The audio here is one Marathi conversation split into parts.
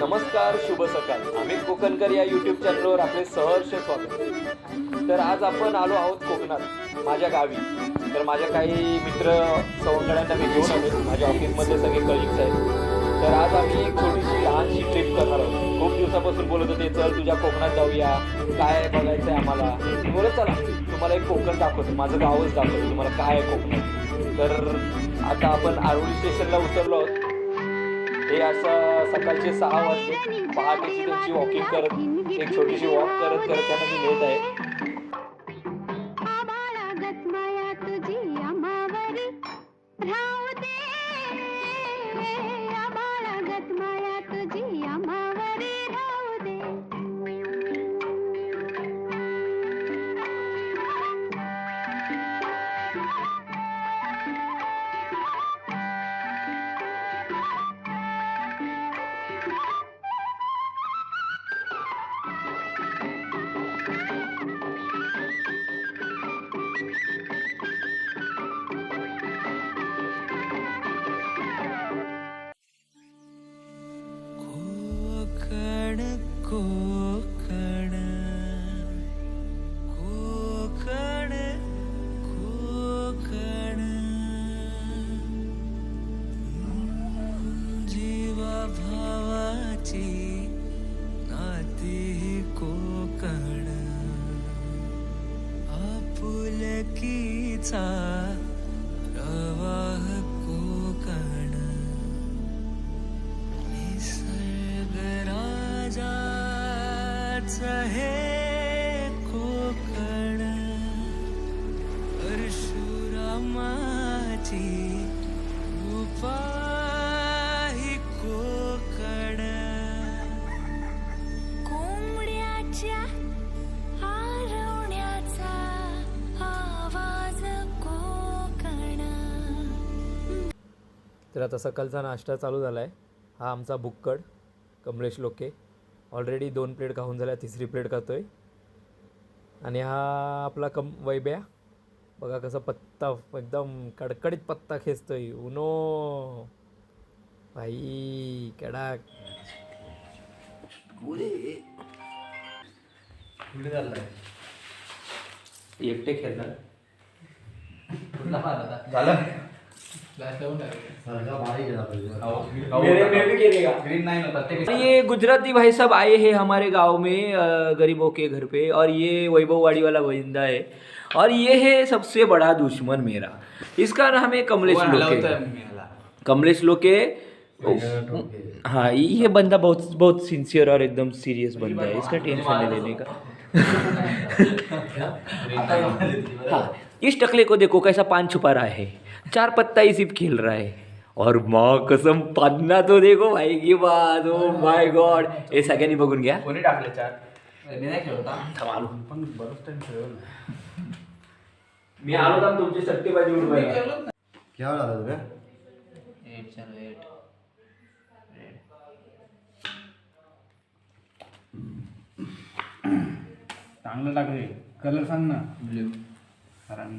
नमस्कार शुभ सकाळ. अमित कोकणकर या युट्यूब चॅनलवर आपले सहर्ष स्वागत. तर आज आपण आलो आहोत कोकणात माझ्या गावी. तर माझ्या काही मित्र सवंगड्यांना मी घेऊन आलो माझ्या ऑफिसमधले सगळे कलिग्स आहेत. तर आज आम्ही एक छोटीशी लहानशी ट्रिप करणार आहोत. खूप दिवसापासून बोलत होते चल तुझ्या कोकणात जाऊया. काय बघायचं आहे आम्हाला? बोलत चला तुम्हाला एक कोकण दाखवतो. माझं गावच दाखवतो. तुम्हाला काय आहे कोकणात? तर आता आपण आरोळी स्टेशनला उतरलो आहोत. हे असं सकाळचे सहा वाजले. पहाटेची त्यांची वॉकिंग करत एक छोटीशी वॉक करत करत त्यांना मी नेत आहे. आबाळागत माया तुझी राहू दे. आबाळागत माया तुझी कोकण कोकण कोकण तर आता सकाळचा नाश्ता चालू झाला आहे हा आमचा बुक्कड कमलेश लोके. ऑलरेडी दोन प्लेट खाऊन झाल्या तिसरी प्लेट खातोय. आणि हा आपला कम वैब्या बघा कसा पत्ता एकदम कडकडीत पत्ता खेचतोय. उनो. भाई कडाक. एकटे खेळणार. ये गुजराती भाई साहब आए हैं हमारे गाँव में गरीबों के घर पे और ये वैभववाड़ी वाला बंदा है। और ये है सबसे बड़ा दुश्मन मेरा। इसका नाम है कमलेश लोके। कमलेश लोके? हाँ ये बंदा बहुत बहुत सिंसियर और एकदम सीरियस बंदा है। इसका टेंशन नहीं लेने का। हाँ इस टकले को देखो कैसा पान छुपा रहा है। चार पत्ता ही सिर्फ खेल रहा है। और माँ कसम पान्ना तो देखो भाई की बात ओ माय गॉड हे सगळ्यांनी बघून घ्या कोणी टाकले चार? मी नाही आलो. पण बरंच टाइम खेळलो मी आलो ना तुमची सट्टेबाजी उडवायला क्या झालं तुझं? चांगलं टाकले. कलर सांग ना. ब्ल्यू कारण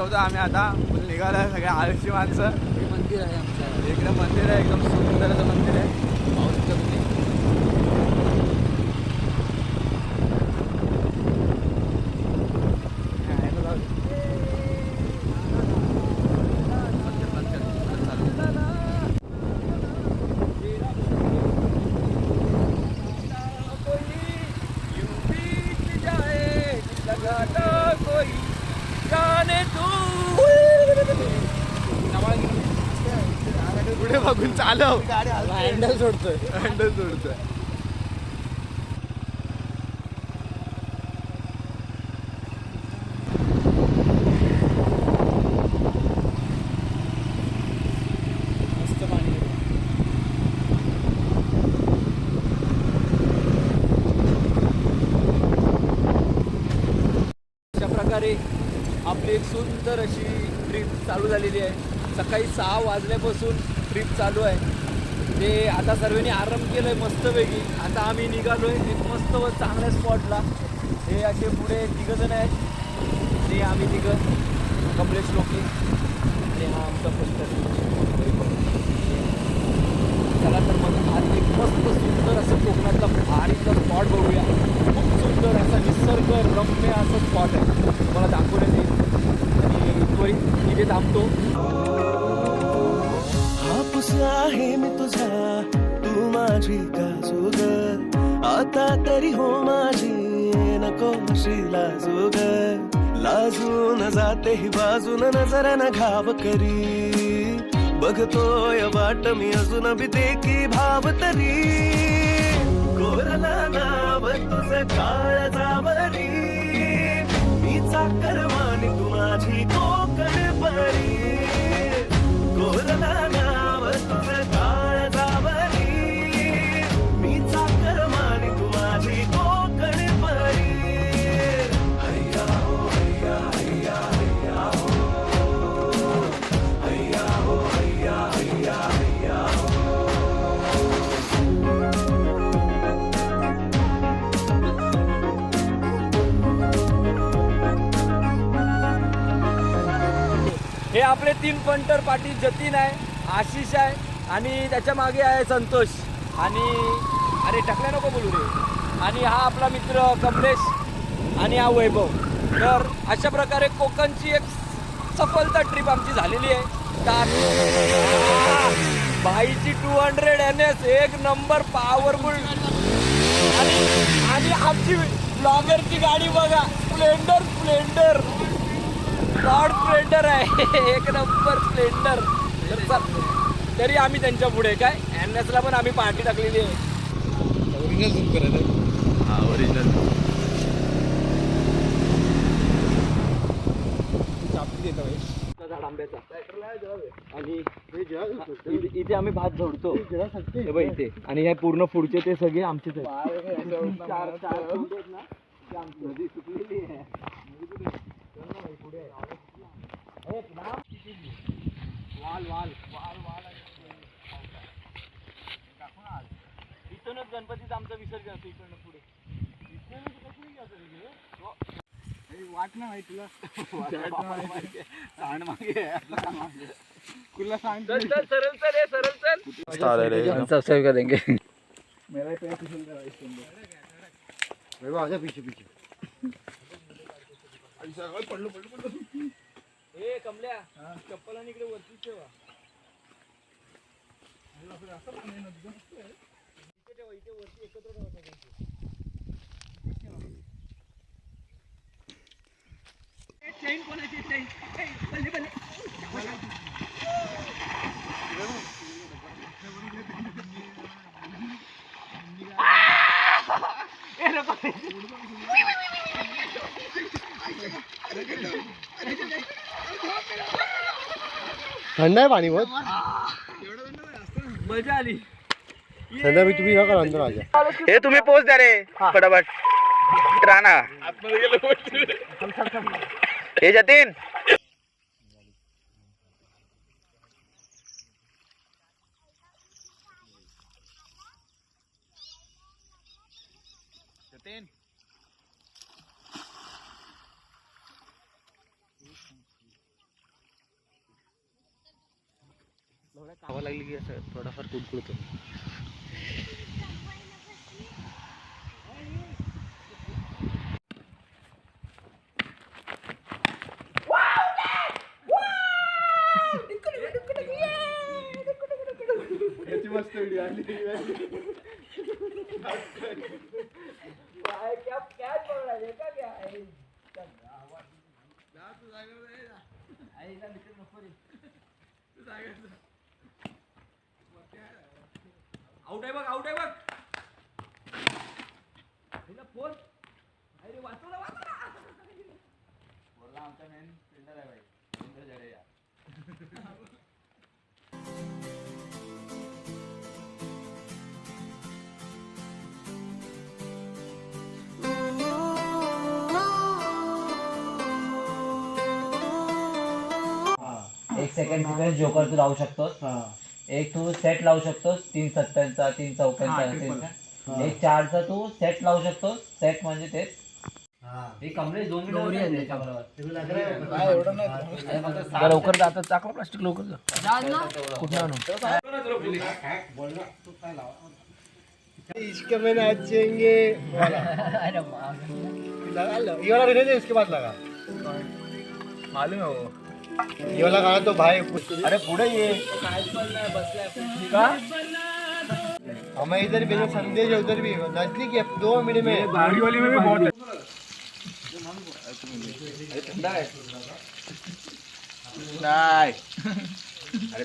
मच्छवतो आम्ही आता निघाला सगळे आळशी माणसं. मंदिर आहे आमचं इकडे मंदिर आहे एकदम सुंदर असं मंदिर आहे जाने तू पुढे बघून चालव. हँडल सोडतोय. हँडल सोडतोय. प्रकारे आपली एक सुंदर अशी ट्रिप चालू झालेली आहे. सकाळी सहा वाजल्यापासून ट्रिप चालू आहे. ते आता सर्वांनी आराम केलं आहे मस्तपैकी. आता आम्ही निघालो आहे एक मस्त व चांगल्या स्पॉटला हे असे पुढे तिघंजण आहेत. ते आम्ही तिघं. कमलेश लोके आणि हा आमचा फस्ट त्याला तर मग आज एक मस्त सुंदर असं कोकणातला भारीचा स्पॉट बघूया. खूप सुंदर असा निसर्ग रम्य असं स्पॉट आहे. तुम्हाला दाखवण्यात येईल. आणि त्वरित तिथे थांबतो. हापूस आहे मी तुझा. तू माझी काजूग आता तरी हो माझी. नको लाजूग. लाजून जाते ही बाजून नजर न घाव करी. बघतोय वाट मी अजून बी देखी भाव तरी. कोरला नाव तुझं काळ जावरी. मी चाकर मानी तू माझी कोकण परी. हे आपले तीन पंटर पाटील जतीन आहे आशिष आहे आणि त्याच्यामागे आहे संतोष. आणि अरे टाकल्या नको बोलू रे. आणि हा आपला मित्र कमलेश आणि हा वैभव. तर अशा प्रकारे कोकणची एक सफलता ट्रिप आमची झालेली आहे. तर बाईची टू हंड्रेड एन एस एक नंबर पॉवरफुल आणि आणि आमची ब्लॉगरची गाडी बघा. स्प्लेंडर स्प्लेंडर गॉड स्प्लेंडर आहे. एक नंबर स्प्लेंडर. तर आम्ही त्यांच्या पुढे. काय? एन एसला पण आम्ही पार्टी टाकलेली आहे. ओरिजिनल झूम करायचं हा ओरिजिनल आंब्याचा. आणि इथे- इथे आम्ही भात झोडतो. हे इथे. आणि हे पूर्ण पुढचे ते सगळे आमचेच आहेत चार चार कुंडे आहेत ना, ते आमचे. नदी सुकलेली आहे. हे ना, वाल वाल वाल वाल आज. इथूनच गणपतीचं आमचं विसर्जन असतं इकडनं पुढे? हो. वाट ना माहिती तुला. सांग. चल चल सरळ चल हे चल. सब्सक्राइब मेरा पैर फिसल रहा है इसके अंदर आजा पीछे पीछे. ए कमल्या चप्पल आणि इकडे वरती ठेवा इथे ठेवा इथे वरती एकत्र ठेवा सगळ्यांचे. थंड आहे पाणी बहुत. मजा आली. संध्या भी तुम्ही नका अंदर आजा हे तुम्ही पोच द्या रे फटाफट. राणा. हे जतीन. हवा लागली की असं थोडाफार कुडकुडतो मस्त व्हिडिओ आली है क्या है आउट आहे बघ आउट आहे बघ. हिला फोन. अरे वाचवला वाचवला बोलला आमचा मेन फिल्डर आहे भाई. रवींद्र जडेजा. एक सेकंड जोकर तू लावू शकतोस. एक तू सेट लावू शकतोस तीन सत्त्यांचा तीन चौक्यांचा तीन- एक चारचा तू सेट लावू शकतोस सेट म्हणजे तेच हे. दोन मिनिट त्याच्याबरोबर. लवकर जातात चाकला प्लास्टिक लवकर इसके मैंने आज चेंगे वाला लगा लो. ये वाला रहने दे इसके बाद लगा. मालूम आहे हो. ये वाला गाना तो भाई अरे पुढे ये। हमें इधर भी जो संदेश है उधर भी। नज़दीक है दो मिनट में। गाड़ी वाली में भी बहुत नाही अरे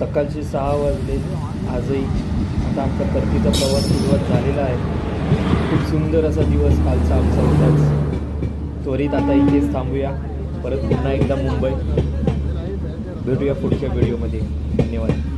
सकाळचे सहा वाजले. आजही आता आमचा परतीचा प्रवास सुरुवात झालेला आहे. खूप सुंदर असा दिवस कालचा आमचा होताच. त्वरित आता इथेच थांबूया. परत पुन्हा एकदा मुंबई. भेटूया पुढच्या व्हिडिओमध्ये धन्यवाद.